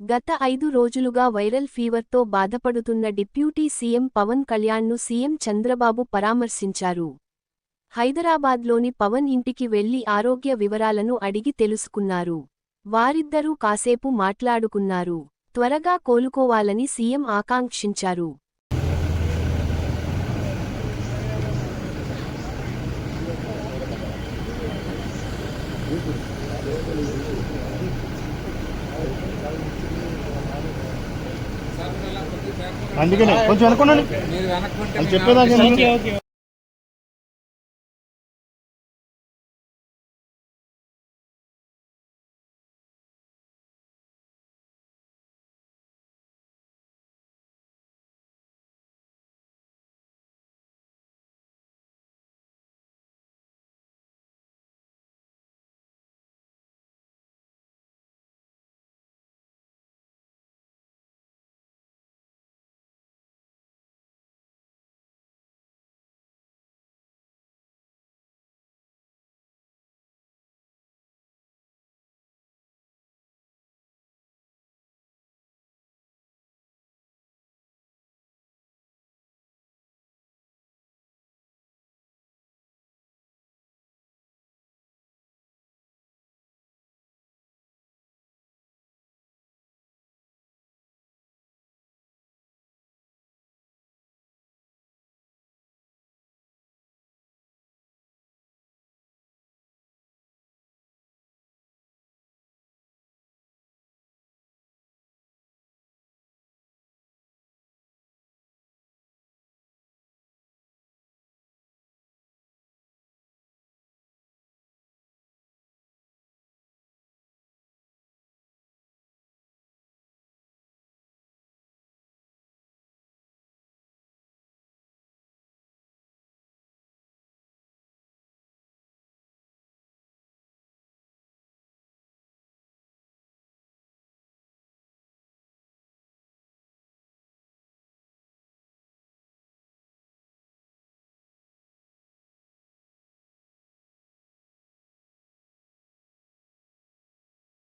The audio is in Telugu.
గత ఐదు రోజులుగా వైరల్ ఫీవర్తో బాధపడుతున్న డిప్యూటీ సీఎం పవన్ కళ్యాణ్ను సీఎం చంద్రబాబు పరామర్శించారు. హైదరాబాద్లోని పవన్ ఇంటికి వెళ్ళి ఆరోగ్య వివరాలను అడిగి తెలుసుకున్నారు. వారిద్దరూ కాసేపు మాట్లాడుకున్నారు. త్వరగా కోలుకోవాలని సీఎం ఆకాంక్షించారు. అందుకనే కొంచెం అనుకున్నాను చెప్పేదాకా?